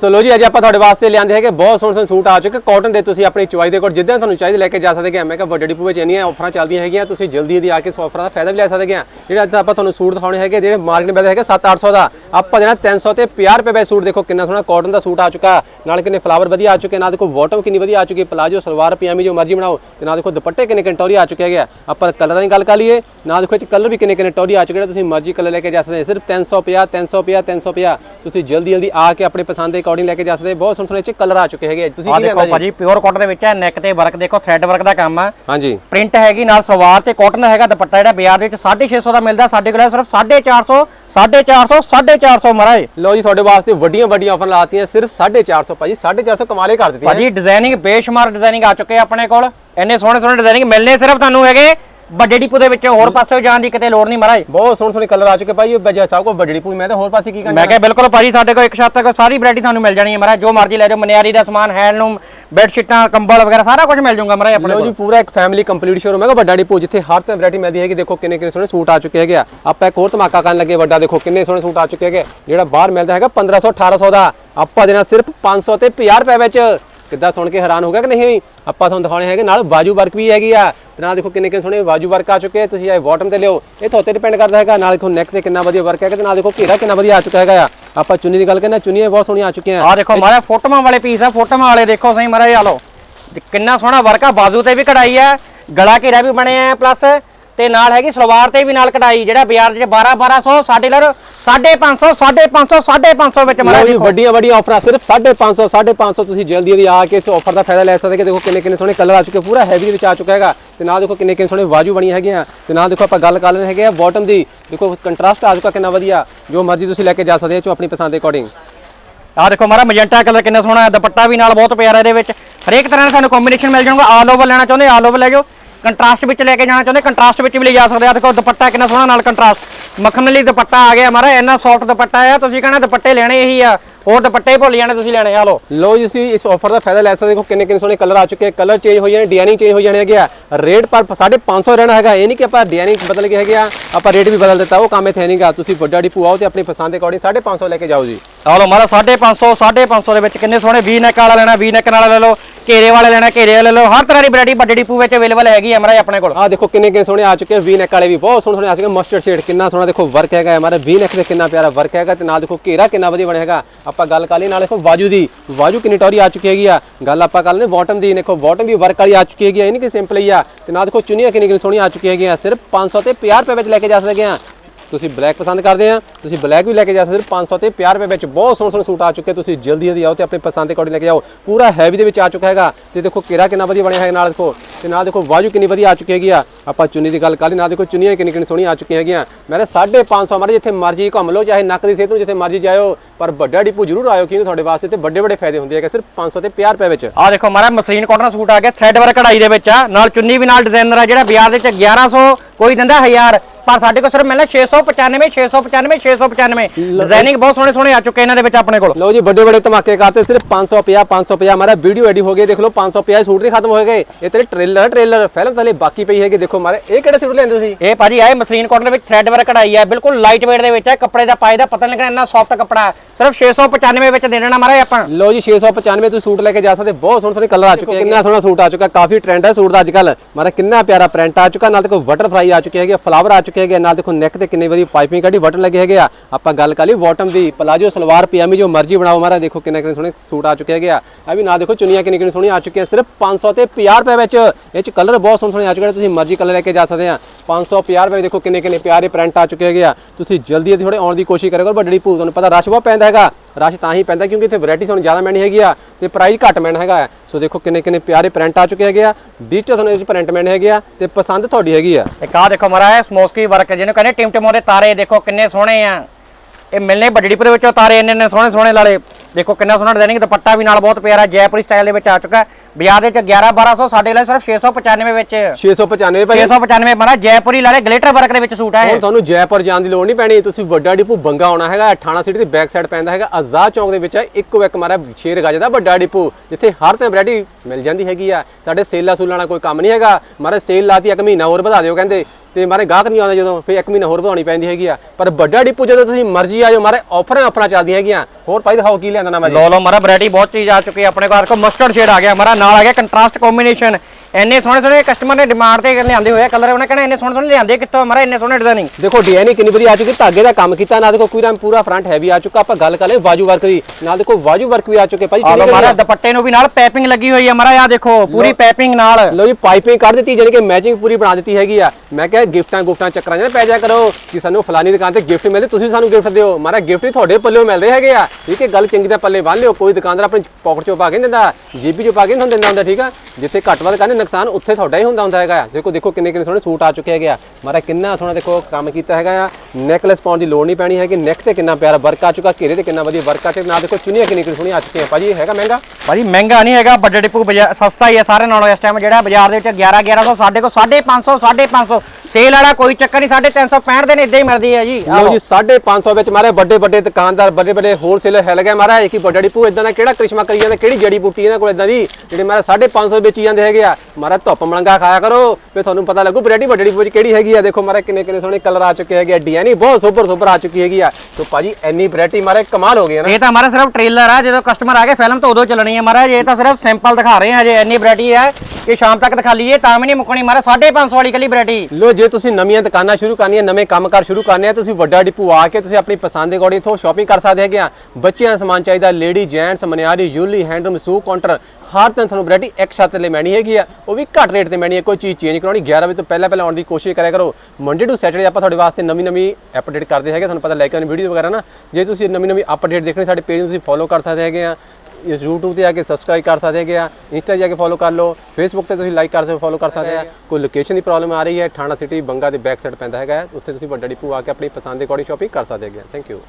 ਸੋ ਲੋ ਜੀ, ਅੱਜ ਆਪਾਂ ਤੁਹਾਡੇ ਵਾਸਤੇ ਲਿਆਂਦੇ ਹੈਗੇ ਬਹੁਤ ਸੋਹਣੇ ਸੋਹਣੇ ਸੂਟ ਆ ਚੁੱਕੇ। ਕਾਟਨ ਦੇ ਤੁਸੀਂ ਆਪਣੀ ਚੁਆਇਸ ਦੇ ਕੋਲ ਜਿੱਦਾਂ ਤੁਹਾਨੂੰ ਚਾਹੀਦੇ ਲੈ ਕੇ ਜਾ ਸਕਦੇ ਕਿ ਮੈਂ ਕਿਹਾ ਵੱਡੇ ਡਿਪੂ ਵਿੱਚ ਇੰਨੀਆਂ ਆਫਰਾਂ ਚੱਲਦੀਆਂ ਹੈਗੀਆਂ, ਤੁਸੀਂ ਜਲਦੀ ਜਲਦੀ ਆ ਕੇ ਇਸ ਆਫਰਾਂ ਦਾ ਫਾਇਦਾ ਵੀ ਲੈ ਸਕਦੇ ਆ। ਜਿਹੜਾ ਅੱਜ ਆਪਾਂ ਤੁਹਾਨੂੰ ਸੂਟ ਦਿਖਾਉਣੇ ਹੈਗੇ ਜਿਹੜੇ ਮਾਰਕੀਟ ਵਿੱਚ ਹੈਗੇ 7-800 ਦਾ। ਆਪਾਂ ਦੇਣਾ 300 ਤੇ 50 ਰੁਪਏ ਵਿੱਚ ਸੂਟ। ਦੇਖੋ ਕਿੰਨਾ ਸੋਹਣਾ ਕਾਟਨ ਦਾ ਸੂਟ ਆ ਚੁੱਕਾ। ਨਾਲ ਕਿੰਨੇ ਫਲਾਵਰ ਵਧੀਆ ਆ ਚੁੱਕੇ ਨਾਲ ਦੇਖੋ ਬਾਟਮ ਕਿੰਨੀ ਵਧੀਆ ਆ ਚੁੱਕੀ ਪਲਾਜੋ ਸਲਵਾਰ ਪਜਾਮੀ ਜੋ ਮਰਜ਼ੀ ਬਣਾਓ। ਤੇ ਨਾਲ ਦੇਖੋ ਦੁਪੱਟੇ ਕਿੰਨੇ ਕਿੰਨੇ ਟੌਰੀ ਆ ਚੁੱਕੇ ਹੈਗੇ। ਆਪਾਂ ਕਲਰਾਂ ਦੀ ਗੱਲ ਕਰ ਲਈਏ। ਨਾਲ ਦੇਖੋ ਇਹ 'ਚ ਕਲਰ ਵੀ ਕਿੰਨੇ ਕਿੰਨੇ ਟੌਰੀ ਆ। ਚੁੱਕੇ ਤੁਸੀਂ ਮਰਜ਼ੀ ਕਲਰ ਲੈ ਕੇ ਜਾ ਸਕਦੇ ਸਿਰਫ 350 350 350 ਤੁਸੀਂ ਜਲਦੀ ਜਲਦੀ ਆ ਕੇ ਆਪਣੇ ਪਸੰਦ ਦੇ ਅਕੋਰਡਿੰਗ ਲੈ ਕੇ ਜਾ ਸਕਦੇ। ਬਹੁਤ ਸੋਹਣੇ ਸੋਹਣੇ 'ਚ ਕਲਰ ਆ ਚੁੱਕੇ ਹੈਗੇ। ਤੁਸੀਂ ਕੀ ਦੇਖੋ ਜੀ? ਭਾਜੀ ਪਿਓਰ ਕਾਟਨ ਦੇ ਵਿੱਚ ਹੈ। ਨੈਕ ਤੇ ਵਰਕ ਦੇਖੋ ਥ੍ਰੈਡ ਵਰਕ ਦਾ ਕੰਮ ਆ। ਹਾਂਜੀ। ਪ੍ਰਿੰਟ ਹੈਗੀ ਨਾਲ ਸਲਵਾਰ ਤੇ ਕਾਟਨ ਦਾ ਹੈਗਾ ਦੁਪੱਟਾ। ਜਿਹੜਾ ਬਾਜ਼ਾਰ ਦੇ ਵਿੱਚ 650 ਦਾ ਮਿਲਦਾ ਸਾਡੇ ਕੋਲ ਸਿਰਫ 450 450 450 ਮਹਾਰਾਜ। ਲਓ ਜੀ ਤੁਹਾਡੇ ਵਾਸਤੇ ਵੱਡੀਆਂ ਵੱਡੀਆਂ ਆਫਰ ਲਾਤੀਆਂ ਸਿਰਫ 450 ਭਾਜੀ 450 ਕਮਾਲੇ ਕਰ ਦਿੱਤੀ ਹੈ। ਭਾਜੀ ਡਿਜ਼ਾਈਨਿੰਗ ਬੇਸ਼ੁਮਾਰ ਡਿਜ਼ਾਈਨਿੰਗ ਆ ਚੁੱਕੇ ਆਪਣੇ ਕੋਲ। ਇੰਨੇ ਸੋਹਣੇ ਸੋਹਣੇ ਡਿਜ਼ਾਈਨਿੰਗ ਮਿਲਨੇ ਸਿਰਫ ਤੁਹਾਨੂੰ ਹੈਗੇ ਵੱਡੇ ਡਿਪੂ ਦੇ ਵਿੱਚ ਹੋਰ ਪਾਸੇ ਜਾਣ ਦੀ ਕਿਤੇ ਲੋੜ ਨਹੀਂ ਮਹਾਰਾਜ। ਬਹੁਤ ਸੋਹਣੇ ਸੋਹਣੇ ਕਲਰ ਆ ਚੁੱਕੇ ਭਾਈ ਬਜਾ ਸਭ ਕੋ ਵੱਡੀ ਪੂਈ ਮੈਂ ਤਾਂ ਹੋਰ ਪਾਸੇ ਕੀ ਕਰਨਾ? ਮੈਂ ਕਿਹਾ ਬਿਲਕੁਲ ਭਾਜੀ ਸਾਡੇ ਕੋਲ ਇੱਕ ਛੱਤ ਤੱਕ ਸਾਰੀ ਵੈਰਾਈਟੀ ਤੁਹਾਨੂੰ ਮਿਲ ਜਾਣੀ ਹੈ ਮਹਾਰਾਜ। ਜੋ ਮਰਜ਼ੀ ਲੈ ਜਾਓ ਮਨਿਆਰੀ ਦਾ ਸਮਾਨ ਹੈਂਡਲੂਮ ਬੈੱਡ ਸ਼ੀਟਾਂ ਕੰਬਲ ਵਗੈਰਾ ਸਾਰਾ ਕੁਝ ਮਿਲ ਜਾਊਗਾ ਮਹਾਰਾਜ ਆਪਣੇ ਜੀ ਪੂਰਾ ਇੱਕ ਫੈਮਿਲੀ ਕੰਪਲੀਟ ਸ਼ੋਰੂਮ ਹੈਗਾ ਵੱਡਾ ਡਿਪੋ ਜਿੱਥੇ ਹਰ ਤਰ੍ਹਾਂ ਵੈਰਾਈਟੀ ਮਿਲਦੀ ਹੈਗੀ। ਦੇਖੋ ਕਿੰਨੇ ਕਿੰਨੇ ਸੋਹਣੇ ਸੂਟ ਆ ਚੁੱਕੇ ਹੈਗੇ ਆ। ਆਪਾਂ ਇੱਕ ਹੋਰ ਧਮਾਕਾ ਕਰਨ ਲੱਗੇ ਵੱਡਾ ਦੇਖੋ ਕਿੰਨੇ ਸੋਹਣੇ ਸੂਟ ਆ ਚੁੱਕੇ ਹੈਗੇ। ਜਿਹੜਾ ਬਾਹਰ ਮਿਲਦਾ ਹੈਗਾ 1500 1800 ਦਾ। ਆਪਾਂ ਦੇਣਾ ਸਿਰਫ 500 ਤੇ 50 ਰੁਪਏ ਵਿੱਚ। ਕਿੱਦਾਂ ਸੁਣ ਕੇ ਹੈਰਾਨ ਹੋ ਗਿਆ ਕਿ ਨਹੀਂ? ਆਪਾਂ ਤੁਹਾਨੂੰ ਦਿਖਾਉਣੇ ਹੈਗੇ ਨਾਲ ਬਾਜੂ ਵਰਕ ਵੀ ਹੈਗੀ ਆ। ਤੇ ਨਾਲ ਦੇਖੋ ਕਿੰਨੇ ਕਿੰਨੇ ਸੋਹਣੇ ਬਾਜੂ ਵਰਕ ਆ ਚੁੱਕੇ ਆ। ਤੁਸੀਂ ਇਹ ਬਾਟਮ ਤੇ ਲਿਓ। ਇਹ ਤੁਹਾਤੇ ਡਿਪੈਂਡ ਕਰਦਾ ਹੈਗਾ, ਨਾਲ ਦੇਖੋ ਨੈਕ ਤੇ ਕਿੰਨਾ ਵਧੀਆ ਵਰਕ ਹੈਗਾ ਤੇ ਨਾਲ ਦੇਖੋ ਘੇਰਾ ਕਿੰਨਾ ਵਧੀਆ ਆ ਚੁੱਕਾ ਹੈਗਾ ਆ। ਆਪਾਂ ਚੁੰਨੀ ਦੀ ਗੱਲ ਕਰਨਾ ਚੁੰਨੀਆਂ ਬਹੁਤ ਸੋਹਣੀਆਂ ਆ ਚੁੱਕੀਆਂ। ਆ ਦੇਖੋ ਮਹਾਰਾਜ ਫੋਟੋਆਂ ਵਾਲੇ ਪੀਸ ਆ, ਫੋਟੋਆਂ ਵਾਲੇ ਦੇਖੋ ਸਹੀ ਮਹਾਰਾਜ ਆ ਲਓ। ਕਿੰਨਾ ਸੋਹਣਾ ਵਰਕ ਆ, ਬਾਜ਼ੂ ਤੇ ਵੀ ਕਢਾਈ ਆ, ਗਲਾ ਘੇਰਾ ਵੀ ਬਣਿਆ ਪਲੱਸ ਤੇ ਨਾਲ ਹੈਗੀ ਸਲਵਾਰ ਤੇ ਵੀ ਨਾਲ ਕਢਾਈ ਜਿਹੜਾ ਬਾਜ਼ਾਰ ਦੇ 12 1200 ਸਾਡੇ ਲਰ 550 550 550 ਵਿੱਚ ਮਹਾਰਾਜ ਜੀ। ਵੱਡੀਆਂ ਵੱਡੀਆਂ ਆਫਰਾਂ ਸਿਰਫ 550 550 ਤੁਸੀਂ ਜਲਦੀ ਜਲਦੀ ਆ ਕੇ ਇਸ ਆਫਰ ਦਾ ਫਾਇਦਾ ਲੈ ਸਕਦੇ ਕਿ ਦੇਖੋ ਕਿੰਨੇ ਕਿੰਨੇ ਸੋਹਣੇ ਕਲਰ ਆ ਚੁੱਕੇ ਪੂਰਾ ਹੈਵੀ ਵਿੱਚ ਆ ਚੁੱਕਾ ਹੈਗਾ। ਤੇ ਨਾਲ ਦੇਖੋ ਕਿੰਨੇ ਕਿੰਨੇ ਸੋਹਣੇ ਵਾਜੂ ਬਣੀਆਂ ਹੈਗੀਆਂ। ਤੇ ਨਾਲ ਦੇਖੋ ਆਪਾਂ ਗੱਲ ਕਰ ਲੈਂਦੇ ਹੈਗੇ ਆ ਬਾਟਮ ਦੀ। ਦੇਖੋ ਕੰਟਰਾਸਟ ਆ ਚੁੱਕਾ ਕਿੰਨਾ ਵਧੀਆ। ਜੋ ਮਰਜ਼ੀ ਤੁਸੀਂ ਲੈ ਕੇ ਜਾ ਸਕਦੇ ਹੋ ਆਪਣੀ ਪਸੰਦ ਦੇ ਅਕੋਰਡਿੰਗ ਆ ਦੇਖੋ ਮਾਰਾ ਮੈਜੈਂਟਾ ਕਲਰ ਕਿੰਨਾ ਸੋਹਣਾ ਹੈ ਦੁਪੱਟਾ ਵੀ ਨਾਲ ਬਹੁਤ ਪਿਆਰਾ ਇਹਦੇ ਵਿੱਚ। ਹਰੇਕ ਤਰ੍ਹਾਂ ਦਾ ਸਾਨੂੰ ਕੰਬੀਨੇਸ਼ਨ ਮਿਲ ਜਾਊਗਾ ਆਲ ਓਵਰ ਲੈਣਾ ਚਾਹੁੰਦੇ ਆਲ ਓਵਰ ਲੈ ਜਾਓ। ਕੰਟਰਾਸਟ ਵਿੱਚ ਲੈ ਕੇ ਜਾਣਾ ਚਾਹੁੰਦੇ, ਕੰਟਰਾਸਟ ਵਿੱਚ ਵੀ ਲੈ ਜਾ ਸਕਦੇ ਆ। ਦੇਖੋ, ਦੁਪੱਟਾ ਕਿੰਨਾ ਸੋਹਣਾ ਨਾਲ ਕੰਟਰਾਸਟ। ਮੱਖਣ ਲਈ ਦੁਪੱਟਾ ਆ ਗਿਆ ਮਾਰਾ ਇੰਨਾ ਸੌਫਟ ਦੁਪੱਟਾ ਆ। ਤੁਸੀਂ ਕਹਿੰਦੇ ਦੁਪੱਟੇ ਲੈਣੇ ਇਹੀ ਆ, ਹੋਰ ਦੁਪੱਟੇ ਭੁੱਲ ਜਾਣੇ ਤੁਸੀਂ ਲੈਣੇ ਆ ਲਓ ਲੋ ਜੀ, ਤੁਸੀਂ ਇਸ ਆਫਰ ਦਾ ਫਾਇਦਾ ਲੈ ਸਕਦੇ ਹੋ। ਕਿੰਨੇ ਕਿੰਨੇ ਸੋਹਣੇ ਕਲਰ ਆ ਚੁੱਕੇ ਕਲਰ ਚੇਂਜ ਹੋ ਜਾਣੇ ਡਿਜ਼ਾਈਨਿੰਗ ਚੇਂਜ ਹੋ ਜਾਣੇ ਹੈਗੇ ਆ। ਰੇਟ ਪਰ 550 ਰਹਿਣਾ ਹੈਗਾ। ਇਹ ਨਹੀਂ ਕਿ ਆਪਾਂ ਡਿਜ਼ਾਈਨਿੰਗ ਬਦਲ ਕੇ ਹੈਗੇ ਆ। ਆਪਾਂ ਰੇਟ ਵੀ ਬਦਲ ਦਿੱਤਾ, ਉਹ ਕੰਮ ਇੱਥੇ ਨਹੀਂਗਾ ਤੁਸੀਂ ਵੱਡਾ ਡਿਪੂ ਆਓ ਤੇ ਆਪਣੀ ਪਸੰਦ ਦੇ ਅਕੋਰਡਿੰਗ 550 ਲੈ ਕੇ ਜਾਓ ਜੀ। ਆ ਲਓ ਮਾਰਾ 550 550 ਦੇ ਵਿੱਚ ਕਿੰਨੇ ਸੋਹਣੇ ਵੀ ਨੈਕ ਵਾਲਾ ਲੈਣਾ ਵੀ ਨੈਕ ਨਾਲ ਲੈ ਲਓ, ਘੇਰੇ ਵਾਲੇ ਲੈਣਾ, ਘੇਰੇ ਵਾਲੇ ਲੈ ਲਓ, ਹਰ ਤਰ੍ਹਾਂ ਦੀ ਵੈਰਾਈਟੀ ਵੱਡੇ ਡਿਪੂ ਵਿੱਚ ਅਵੇਲੇਬਲ ਹੈਗੀ ਆ ਮਾਰਾ ਆਪਣੇ ਕੋਲ। ਆ ਦੇਖੋ ਕਿੰਨੇ ਕਿੰਨੇ ਸੋਹਣੇ ਆ ਚੁੱਕੇ ਵੀ ਨੈਕ ਵਾਲੇ ਵੀ ਬਹੁਤ ਸੋਹਣੇ ਸੋਹਣੇ ਆ ਚੁੱਕੇ ਮਸਟਰਡ ਸ਼ੇਡ ਕਿੰਨਾ ਸੋਹਣਾ ਦੇਖੋ ਵਰਕ ਹੈਗਾ ਮਾਰਾ ਵੀ ਨੈਕ ਤੇ ਕਿੰਨਾ ਪਿਆਰਾ ਵਰਕ ਹੈਗਾ ਤੇ ਨਾਲ ਦੇਖੋ ਘੇਰਾ ਕਿੰਨਾ ਵਧੀਆ ਬਣਿਆ ਹੈਗਾ। ਆਪਾਂ ਗੱਲ ਕਰ ਲਈ ਨਾਲ ਦੇਖੋ ਵਾਜੂ ਦੀ, ਵਾਜੂ ਕਿੰਨੀ ਟੌਰੀ ਆ ਚੁੱਕੀ ਹੈਗੀ ਆ। ਗੱਲ ਆਪਾਂ ਕਰ ਲੈਂਦੇ ਬਾਟਮ ਦੀ, ਦੇਖੋ ਬਾਟਮ ਵੀ ਵਰਕ ਵਾਲੀ ਆ ਚੁੱਕੀ ਹੈਗੀ ਆ, ਇਹ ਨਹੀਂ ਕਿ ਸਿੰਪਲ ਹੀ ਆ। ਤੇ ਨਾਲ ਦੇਖੋ ਚੁੰਨੀਆਂ ਕਿੰਨੀ ਕਿੰਨੀ ਸੋਹਣੀ ਆ ਚੁੱਕੀ ਹੈਗੀਆਂ, ਸਿਰਫ 500 ਤੇ 50 ਰੁਪਏ ਵਿੱਚ ਲੈ ਕੇ ਜਾ ਸਕਦੇ ਆ। ਤੁਸੀਂ ਬਲੈਕ ਪਸੰਦ ਕਰਦੇ ਆ, ਤੁਸੀਂ ਬਲੈਕ ਵੀ ਲੈ ਕੇ ਜਾ ਸਕਦੇ ਹੋ 500 ਤੇ 50 ਰੁਪਏ ਵਿੱਚ ਬਹੁਤ ਸੋਹਣੇ ਸੋਹਣੇ ਸੂਟ ਆ ਚੁੱਕੇ ਤੁਸੀਂ ਜਲਦੀ ਜਲਦੀ ਆਓ ਤੇ ਆਪਣੇ ਪਸੰਦ ਦੇ ਅਕੋਰਡਿੰਗ ਲੈ ਕੇ ਜਾਓ। ਪੂਰਾ ਹੈਵੀ ਦੇ ਵਿੱਚ ਆ ਚੁੱਕਾ ਹੈਗਾ, ਤੇ ਦੇਖੋ ਕਿਰਾ ਕਿੰਨਾ ਵਧੀਆ ਬਣਿਆ ਹੈ ਨਾਲ ਦੇਖੋ, ਤੇ ਨਾਲ ਦੇਖੋ ਵਾਜੂ ਕਿੰਨੀ ਵਧੀਆ ਆ ਚੁੱਕੀ ਹੈਗੀ ਆ। ਆਪਾਂ ਚੁੰਨੀ ਦੀ ਗੱਲ ਕਰ ਲਈ, ਨਾਲ ਦੇਖੋ ਚੁੰਨੀਆਂ ਕਿੰਨੀ ਕਿੰਨੀ ਸੋਹਣੀਆਂ ਆ ਚੁੱਕੀਆਂ ਹੈਗੀਆਂ। ਮੇਰੇ 550 ਮਾਰੇ ਜਿੱਥੇ ਮਰਜ਼ੀ ਘੁੰਮ ਲਓ, ਚਾਹੇ ਨੱਕ ਦੀ ਸਿਹਤ ਨੂੰ ਜਿੱਥੇ ਮਰਜ਼ੀ ਜਾਇਓ, ਪਰ ਵੱਡਾ ਡਿਪੂ ਜ਼ਰੂਰ ਆਇਓ, ਕਿਉਂਕਿ ਤੁਹਾਡੇ ਵਾਸਤੇ ਤੇ ਵੱਡੇ ਵੱਡੇ ਫਾਇਦੇ ਹੁੰਦੇ ਹੈਗੇ, ਸਿਰਫ 500 ਤੇ 50 ਰੁਪਏ ਵਿੱਚ। ਆ ਦੇਖੋ ਮਾਰਾ ਮਸਲੀਨ ਕਾਟਨ ਸੂਟ ਆ ਗਿਆ ਥ੍ਰੈਡ ਵਰਕ ਕਢਾਈ ਦੇ ਵਿੱਚ ਆ, ਨਾਲ ਚੁੰਨੀ ਵੀ ਨਾਲ ਡਿਜ਼ਾਈਨਰ ਆ, ਜਿਹੜਾ ਬਾਜ਼ਾਰ ਦੇ ਵਿੱਚ 1100 ਕੋਈ ਦਿੰਦਾ 1000 ਪਰ ਸਾਡੇ ਕੋਲ ਸਿਰਫ ਮਿਲਣਾ 695 695 695 ਡਿਜ਼ਾਈਨਿੰਗ ਬਹੁਤ ਸੋਹਣੇ ਸੋਹਣੇ ਆ ਚੁੱਕੇ ਇਹਨਾਂ ਦੇ ਵਿੱਚ ਆਪਣੇ ਕੋਲ। ਲਓ ਜੀ ਵੱਡੇ ਵੱਡੇ ਧਮਾਕੇ ਕਰਤੇ ਸਿਰਫ 550 550 ਮਾਰਾ ਵੀਡੀਓ ਐਡੀ ਹੋ ਗਈ ਦੇਖ ਲਓ 550 ਸੂਟ ਨਹੀਂ ਖਤਮ ਹੋਏ ਗਏ। ਇਹ ਤੇਰੇ ਟ੍ਰੇਲਰ ਟ੍ਰੇਲਰ ਫਿਲਮ ਤਲੇ ਬਾਕੀ ਪਈ ਹੈਗੀ ਦੇਖੋ ਮਾਰੇ ਇਹ ਕਿਹੜੇ ਸੂਟ ਲੈਂਦੇ ਤੁਸੀਂ? ਇਹ ਭਾਜੀ ਆਏ ਮਸਲੀਨ ਕਾਟਨ ਵਿੱਚ ਥ੍ਰੈਡ ਵਰਕ ਕਢਾਈ ਆ ਬਿਲਕੁਲ ਲਾਈਟ weight ਦੇ ਵਿੱਚ ਹੈ ਕੱਪੜੇ ਦਾ ਪਾਏ ਦਾ ਪਤਾ ਨਹੀਂ ਲੱਗਣਾ ਇੰਨਾ ਸੌਫਟ ਕੱਪੜਾ। ਹੈ। ਸਿਰਫ 695 ਵਿੱਚ ਦੇ ਦੇਣਾ ਮਾਰਾ ਆਪਾਂ। ਲਓ ਜੀ 695 ਤੁਸੀਂ ਸੂਟ ਲੈ ਕੇ ਜਾ ਸਕਦੇ ਬਹੁਤ ਸੋਹਣੇ ਸੋਹਣੇ ਕਲਰ ਆ ਚੁੱਕੇ ਕਿੰਨਾ ਸੋਹਣਾ ਸੂਟ ਆ ਚੁੱਕਾ ਕਾਫੀ ਟ੍ਰੈਂਡ ਹੈ ਸੂਟ ਦਾ ਅੱਜ ਕੱਲ ਮਾਰਾ ਕਿੰਨਾ ਪਿਆਰਾ ਪ੍ਰਿੰਟ ਆ ਚੁੱਕਾ ਨਾਲ ਦੇਖੋ ਬਟਰਫਲਾਈ ਆ ਚੁੱਕੇ ਹੈਗੇ ਫਲਾਵਰ ਆ ਚੁੱਕੇ ਹੈਗੇ ਨਾਲ ਦੇਖੋ ਨੈਕ ਤੇ ਕਿੰਨੀ ਵਧੀਆ ਪਾਈਪਿੰਗ ਕੱਢੀ ਬਟਨ ਲੱਗੇ ਹੈਗੇ ਆ। ਆਪਾਂ ਗੱਲ ਕਰ ਲਈ ਬਾਟਮ ਦੀ। ਪਲਾਜੋ ਸਲਵਾਰ, ਪਜਾਮੀ, ਜੋ ਮਰਜ਼ੀ ਬਣਾਓ ਮਾਰਾ ਦੇਖੋ ਕਿੰਨੇ ਕਿੰਨੇ ਸੋਹਣੇ ਸੂਟ ਆ ਚੁੱਕੇ ਹੈਗੇ ਆ। ਆ ਵੀ ਨਾ ਦੇਖੋ ਚੁੰਨੀਆਂ ਕਿੰਨੀ ਕਿੰਨੀ ਸੋਹਣੀਆਂ ਆ ਚੁੱਕੀਆਂ, ਸਿਰਫ 500 ਤੇ 50 ਰੁਪਏ ਵਿੱਚ। ਇਹ ਚ ਕਲਰ ਬਹੁਤ ਸੋਹਣੇ ਸੋਹਣੇ ਆ ਚੁੱਕੇ ਨੇ, ਤੁਸੀਂ ਮਰਜ਼ੀ ਕਲਰ ਲੈ ਕੇ ਜਾ ਸਕਦੇ ਆ। 550 ਰੁਪਏ ਦੇਖੋ ਕਿੰਨੇ ਕਿੰਨੇ ਪਿਆਰੇ ਪ੍ਰਿੰਟ ਆ ਚੁੱਕੇ ਹੈਗੇ ਆ। ਤੁਸੀਂ ਜਲਦੀ ਥੋੜੇ ਆਉਣ ਦੀ ਕੋਸ਼ਿਸ਼ ਕਰਿਆ ਕਰੋ ਵੱਡੀ ਭੂ ਤੁਹਾਨੂੰ ਪਤਾ ਰਸ਼ ਬਹੁਤ ਪੈਂਦਾ ਹੈਗਾ। ਰਸ਼ ਤਾਂ ਹੀ ਪੈਂਦਾ ਕਿਉਂਕਿ ਇੱਥੇ ਵੈਰਾਈਟੀ ਤੁਹਾਨੂੰ ਜ਼ਿਆਦਾ ਮਿਲਣੀ ਹੈਗੀ ਆ ਤੇ ਪ੍ਰਾਈਸ ਘੱਟ ਮਿਲਣਾ ਹੈਗਾ ਸੋ ਦੇਖੋ ਕਿੰਨੇ ਕਿੰਨੇ ਪਿਆਰੇ ਪ੍ਰਿੰਟ ਆ ਚੁੱਕੇ ਹੈਗੇ ਆ। ਡਿਜੀਟਲ ਤੁਹਾਨੂੰ ਇਹਦੇ ਵਿੱਚ ਪ੍ਰਿੰਟ ਮਿਲਣੇ ਹੈਗੇ ਆ ਤੇ ਪਸੰਦ ਤੁਹਾਡੀ ਹੈਗੀ ਆ। ਇੱਕ ਆ ਦੇਖੋ ਮਾਰਾ ਇਹ ਸਮੋਸਕੀ ਵਰਕ ਜਿਹਨੂੰ ਕਹਿੰਦੇ ਟਿਮਟਿਮੋ ਦੇ ਤਾਰੇ, ਦੇਖੋ ਕਿੰਨੇ ਸੋਹਣੇ ਆ। ਇਹ ਮਿਲਨੇ ਵੱਡੀ ਡਿਪ ਵਿੱਚੋਂ ਤਾਰੇ ਇੰਨੇ ਇੰਨੇ ਸੋਹਣੇ ਸੋਹਣੇ ਲਾਲੇ। ਦੇਖੋ ਕਿੰਨਾ ਸੋਹਣਾ ਡਿਜ਼ਾਈਨਿੰਗ ਦੁਪੱਟਾ ਵੀ ਨਾਲ ਬਹੁਤ ਪਿਆਰਾ ਜੈਪੁਰੀ ਸਟਾਈਲ ਦੇ ਵਿੱਚ ਆ ਚੁੱਕਾ ਹੈ। ਬਾਜ਼ਾਰ ਦੇ ਵਿੱਚ 11 1200 ਸਾਡੇ ਲਈ ਸਿਰਫ 695 ਵਿੱਚ। 695 ਭਾਈ। 695 ਮਾਰਾ ਜੈਪੁਰੀ ਲਾਲੇ ਗਲਿਟਰ ਵਰਕ ਦੇ ਵਿੱਚ ਸੂਟ ਹੈ ਹੁਣ ਤੁਹਾਨੂੰ ਜੈਪੁਰ ਜਾਣ ਦੀ ਲੋੜ ਨਹੀਂ ਪੈਣੀ ਤੁਸੀਂ ਵੱਡਾ ਡਿਪੂ ਬੰਗਾ ਆਉਣਾ ਹੈਗਾ ਠਾਣਾ ਸਿਟੀ ਦੀ ਬੈਕ ਸਾਈਡ ਪੈਂਦਾ ਹੈਗਾ ਆਜ਼ਾਦ ਚੌਂਕ ਦੇ ਵਿੱਚ ਹੈ ਇੱਕੋ ਇੱਕ ਮਾਰਾ ਸ਼ੇਰ ਗਾਜ ਦਾ ਵੱਡਾ ਡਿਪੂ ਜਿੱਥੇ ਹਰ ਤਰ੍ਹਾਂ ਵੈਰਾਈਟੀ ਮਿਲ ਜਾਂਦੀ ਹੈਗੀ ਆ। ਸਾਡੇ ਸੇਲਾ ਸੂਲਾਂ ਵਾਲਾ ਕੋਈ ਕੰਮ ਨਹੀਂ ਹੈਗਾ ਮਾਰਾ ਸੇਲ ਲਾਤੀ ਇੱਕ ਮਹੀਨਾ ਹੋਰ ਵਧਾ ਦਿਓ ਕਹਿੰਦੇ ਤੇ ਮਾਰੇ ਗਾਹਕ ਨਹੀਂ ਆਉਂਦਾ ਜਦੋਂ, ਫਿਰ ਇੱਕ ਮਹੀਨਾ ਹੋਰ ਵਧਾਉਣੀ ਪੈਂਦੀ ਹੈਗੀ ਆ। ਪਰ ਵੱਡਾ ਡਿਪੂ ਜਦੋਂ ਤੁਸੀਂ ਮਰਜ਼ੀ ਆ ਜਾਓ, ਮਾਰੇ ਆਫਰਾਂ ਆਪਣਾ ਚੱਲਦੀਆਂ ਹੈਗੀਆਂ। ਹੋਰ ਭਾਈ ਦਿਖਾਓ ਕੀ ਲਿਆਂਦਾ ਨਾ ਜੀ। ਲੋ ਲੋ ਮਾਰਾ ਵੈਰਾਈਟੀ ਬਹੁਤ ਚੀਜ਼ ਆ ਚੁੱਕੀ ਹੈ ਆਪਣੇ ਕੋਲ ਦੇਖੋ ਮਸਟਰਡ ਸ਼ੇਡ ਆ ਗਿਆ, ਮਾਰਾ ਨਾਲ ਆ ਗਿਆ ਕੰਟਰਾਸਟ ਕੰਬੀਨੇਸ਼ਨ ਇੰਨੇ ਸੋਹਣੇ ਸੋਹਣੇ ਕਸਟਮਰ ਨੇ ਡਿਮਾਂਡ ਤੇ ਲਿਆਂਦੇ ਹੋਏ ਆ ਕਲਰ ਉਹਨੇ ਕਹਿੰਦਾ ਇੰਨੇ ਸੋਹਣੇ ਸੋਹਣੇ ਲਿਆਂਦੇ ਕਿੱਥੋਂ ਮਾਰਾ ਇੰਨੇ ਸੋਹਣੇ ਡਿਜ਼ਾਈਨਿੰਗ ਦੇਖੋ ਡਿਜ਼ਾਈਨ ਕਿੰਨੀ ਵਧੀਆ ਆ ਚੁੱਕੀ ਧਾਗੇ ਦਾ ਕੰਮ ਕੀਤਾ ਨਾ ਦੇਖੋ ਪੂਰਾ ਪੂਰਾ ਫਰੰਟ ਹੈਵੀ ਆ ਚੁੱਕਾ ਆਪਾਂ ਗੱਲ ਕਰ ਲਈ ਵਾਜੂ ਵਰਕ ਦੀ। ਨਾਲ ਦੇਖੋ ਵਾਜੂ ਵਰਕ ਵੀ ਆ ਚੁੱਕੇ ਭਾਈ ਆ ਲੋ ਕਿੰਨੀ ਮਾਰਾ। ਦੁਪੱਟੇ ਨੂੰ ਵੀ ਨਾਲ ਪੈਪਿੰਗ ਲੱਗੀ ਹੋਈ ਹੈ ਮਾਰਾ ਆ ਦੇਖੋ ਪੂਰੀ ਪੈਪਿੰਗ ਨਾਲ। ਲੋ ਜੀ ਪਾਈਪਿੰਗ ਕਰ ਦਿੱਤੀ ਜਾਨੀ ਕਿ ਮੈਚਿੰਗ ਪੂਰੀ ਬਣਾ ਦਿੱਤੀ ਹੈਗੀ ਆ। ਮੈਂ ਕਿਹਾ ਗਿਫਟਾਂ ਗੁਫਟਾਂ ਚੱਕਰਾਂ ਨਾ ਪੈ ਜਾ ਕਰੋ ਕਿ ਸਾਨੂੰ ਫਲਾਨੀ ਦੁਕਾਨ ਤੇ ਗਿਫਟ ਮਿਲਦੇ ਤੁਸੀਂ ਸਾਨੂੰ ਗਿਫਟ ਦਿਓ। ਮਾਰਾ ਗਿਫਟ ਹੀ ਤੁਹਾਡੇ ਪੱਲੇ ਮਿਲਦੇ ਹੈਗੇ ਆ। ਠੀਕ ਹੈ ਗੱਲ ਚੰਗੀ ਦਾ ਪੱਲੇ ਬੰਨ ਲਿਓ ਕੋਈ ਦੁਕਾਨਦਾਰ ਆਪਣੀ ਪਾਕਟ 'ਚੋਂ ਪਾ ਕੇ ਦਿੰਦਾ ਜੇਬੀ 'ਚੋਂ ਪਾ ਕੇ ਨਹੀਂ ਦਿੰਦਾ ਹੁੰਦਾ ਠੀਕ ਆ। ਜਿੱਥੇ ਘੱਟ ਵੱਧ ਕਰਨੇ ਨੁਕਸਾਨ ਉੱਥੇ ਤੁਹਾਡਾ ਹੀ ਹੁੰਦਾ ਹੁੰਦਾ ਹੈਗਾ ਦੇਖੋ ਦੇਖੋ ਕਿੰਨੇ ਕਿੰਨੇ ਸੋਹਣੇ ਸੂਟ ਆ ਚੁੱਕੇ ਹੈਗੇ ਆ। ਮਾਰਾ ਕਿੰਨਾ ਸੋਹਣਾ ਦੇਖੋ ਕੰਮ ਕੀਤਾ ਹੈਗਾ ਆ। ਨੈਕਲੈਸ ਪਾਉਣ ਦੀ ਲੋੜ ਨਹੀਂ ਪੈਣੀ ਹੈਗੀ। ਨੈਕ ਤੇ ਕਿੰਨਾ ਪਿਆਰਾ ਵਰਕ ਆ ਚੁੱਕਾ ਘੇਰੇ ਤੇ ਕਿੰਨਾ ਵਧੀਆ ਵਰਕ ਆ ਤੇ ਨਾਲ ਦੇਖੋ ਚੁੰਨੀਆਂ ਕਿੰਨੀ ਕਿੰਨੀ ਸੋਹਣੀਆਂ ਆ ਚੁੱਕੀਆਂ। ਭਾਜੀ ਹੈਗਾ ਮਹਿੰਗਾ? ਭਾਜੀ ਮਹਿੰਗਾ ਨਹੀਂ ਹੈਗਾ ਵੱਡੇ ਡਿਪੂ ਸਸਤਾ ਹੀ ਹੈ ਸਾਰੇ ਨਾਲੋਂ ਇਸ ਟਾਈਮ ਜਿਹੜਾ ਬਾਜ਼ਾਰ ਦੇ ਵਿੱਚ 11 1100 ਸਾਡੇ ਕੋਲ 550 550 ਸੇਲ ਵਾਲਾ ਕੋਈ ਚੱਕਰ ਨਹੀਂ 365 ਦਿਨ ਇਦਾਂ ਹੀ ਮਿਲਦੀ ਹੈ ਜੀ। ਲਓ ਜੀ 550 ਵਿੱਚ ਮਾਰੇ ਵੱਡੇ ਵੱਡੇ ਦੁਕਾਨਦਾਰ ਵੱਡੇ ਵੱਡੇ ਹੋਲਸੇਲਰ ਹਿੱਲ ਗਏ ਮਾਰਾ ਇੱਕ ਹੀ ਵੱਡਾ ਡਿਪੂ ਇਦਾਂ ਦਾ ਕਿਹੜਾ ਕ੍ਰਿਸ਼ਮਾ ਕਰੀ ਜਾਂਦਾ ਕਿਹੜੀ ਜੜੀ ਬੂਟੀ ਇਹਨਾਂ ਕੋਲ ਇਦਾਂ ਦੀ ਜਿਹੜੇ ਮਾਰਾ 550 ਵਿੱਚ ਹੀ ਜਾਂਦੇ ਹੈਗੇ ਆ। ਮਾਰਾ ਧੁੱਪ ਮਲੰਗਾ ਖਾਇਆ ਕਰੋ ਫਿਰ ਤੁਹਾਨੂੰ ਪਤਾ ਲੱਗੂ ਵੈਰਾਈਟੀ ਵੱਡੀ ਡਿਪੂ ਵਿੱਚ ਕਿਹੜੀ ਹੈਗੀ ਆ। ਦੇਖੋ ਮਾਰਾ ਕਿੰਨੇ ਕਿੰਨੇ ਸੋਹਣੇ ਕਲਰ ਆ ਚੁੱਕੇ ਹੈਗੇ ਆ ਡਿਜ਼ਾਈਨ ਬਹੁਤ ਸੁਪਰ ਸੁਪਰ ਆ ਚੁੱਕੀ ਹੈਗੀ ਆ। ਸੋ ਭਾਜੀ, ਇੰਨੀ ਵੈਰਾਈਟੀ ਮਾਰੇ, ਕਮਾਲ ਹੋ ਗਈ ਨਾ। ਇਹ ਤਾਂ ਹਮਾਰਾ ਸਿਰਫ ਟ੍ਰੇਲਰ ਆ, ਜਦੋਂ ਕਸਟਮਰ ਆ ਕੇ ਫਿਲਮ ਤਾਂ ਉਦੋਂ ਚੱਲਣੀ ਹੈ ਮਹਾਰਾਜ ਇਹ ਤਾਂ ਸਿਰਫ ਸੈਂਪਲ ਦਿਖਾ ਰਹੇ ਹਾਂ ਹਜੇ, ਇੰਨੀ ਵੈਰਾਈਟੀ ਹੈ। ਕਿ ਸ਼ਾਮ ਤੱਕ ਦਿਖਾ ਲਈਏ, ਤਾਂ ਵੀ ਨਹੀਂ ਮੁੱਕਣੀ। ਮਹਾਰਾਜ 550 ਵਾਲੀ ਕੱਲੀ ਵੈਰਾਈਟੀ। ਲੋ ਜੇ ਤੁਸੀਂ ਨਵੀਆਂ ਦੁਕਾਨਾਂ ਸ਼ੁਰੂ ਕਰਨੀਆਂ, ਨਵੇਂ ਕੰਮਕਾਰ ਸ਼ੁਰੂ ਕਰਨੇ ਆ, ਤੁਸੀਂ ਵੱਡਾ ਡਿਪੂ ਆ ਕੇ ਤੁਸੀਂ ਆਪਣੀ ਪਸੰਦ ਦੇ ਅਕੋਰਡਿੰਗ ਇਥੋਂ ਸ਼ਾਪਿੰਗ ਕਰ ਸਕਦੇ ਹੈਗੇ ਆ। ਬੱਚਿਆਂ ਦਾ ਸਮਾਨ ਚਾਹੀਦਾ, ਲੇਡੀ ਜੈਂਟਸ, ਮਨਿਆਰੀ ਜੁਐਲਰੀ ਹੈਂਡਲੂਮ ਸੂ ਕਾਊਂਟਰ, ਹਰ ਤਰ੍ਹਾਂ ਤੁਹਾਨੂੰ ਵੈਰਾਈਟੀ ਇੱਕ ਛੱਤ ਲਈ ਮੈਣੀ ਹੈਗੀ ਆ। ਉਹ ਵੀ ਘੱਟ ਰੇਟ ਤੇ ਮੈਣੀ ਹੈ ਕੋਈ ਚੀਜ਼ ਚੇਂਜ ਕਰਾਉਣੀ। 11 ਵਜੇ ਤੋਂ ਪਹਿਲਾਂ ਪਹਿਲਾਂ ਆਉਣ ਦੀ ਕੋਸ਼ਿਸ਼ ਕਰਿਆ ਕਰੋ। ਮੰਡੇ ਟੂ ਸੈਟਰਡੇ ਆਪਾਂ ਤੁਹਾਡੇ ਵਾਸਤੇ ਨਵੀਂ ਨਵੀਂ ਅਪਡੇਟ ਕਰਦੇ ਹੈਗੇ ਤੁਹਾਨੂੰ ਪਤਾ ਲੈ ਕੇ ਕਰਨ ਵੀਡੀਓ ਵਗੈਰਾ ਨਾ, ਜੇ ਤੁਸੀਂ ਨਵੀਂ ਨਵੀਂ ਅਪਡੇਟ ਦੇਖਣੀ, ਸਾਡੇ ਪੇਜ ਨੂੰ ਤੁਸੀਂ ਫੋਲੋ ਕਰ ਸਕਦੇ ਹੈਗੇ ਆ। ਇਸ YouTube ਤੇ ਆ ਕੇ ਸਬਸਕ੍ਰਾਈਬ ਕਰ ਸਕਦੇ ਆ ਇੰਸਟਾ ਜਾ ਕੇ ਫੋਲੋ ਕਰ ਲਓ Facebook ਤੇ ਤੁਸੀਂ ਲਾਈਕ ਕਰ ਸਕਦੇ ਫੋਲੋ ਕਰ ਸਕਦੇ ਆ। ਕੋਈ ਲੋਕੇਸ਼ਨ ਦੀ ਪ੍ਰੋਬਲਮ ਆ ਰਹੀ ਹੈ ਠਾਣਾ ਸਿਟੀ ਬੰਗਾ ਦੇ ਬੈਕ ਸਾਈਡ ਪੈਂਦਾ ਹੈਗਾ ਉੱਥੇ ਤੁਸੀਂ ਵੱਡਾ ਡਿਪੂ ਆ ਕੇ ਆਪਣੀ ਪਸੰਦ ਦੇ ਅਕੋਰਡਿੰਗ ਸ਼ਾਪਿੰਗ ਕਰ ਸਕਦੇ ਹੈਗੇ ਥੈਂਕ ਯੂ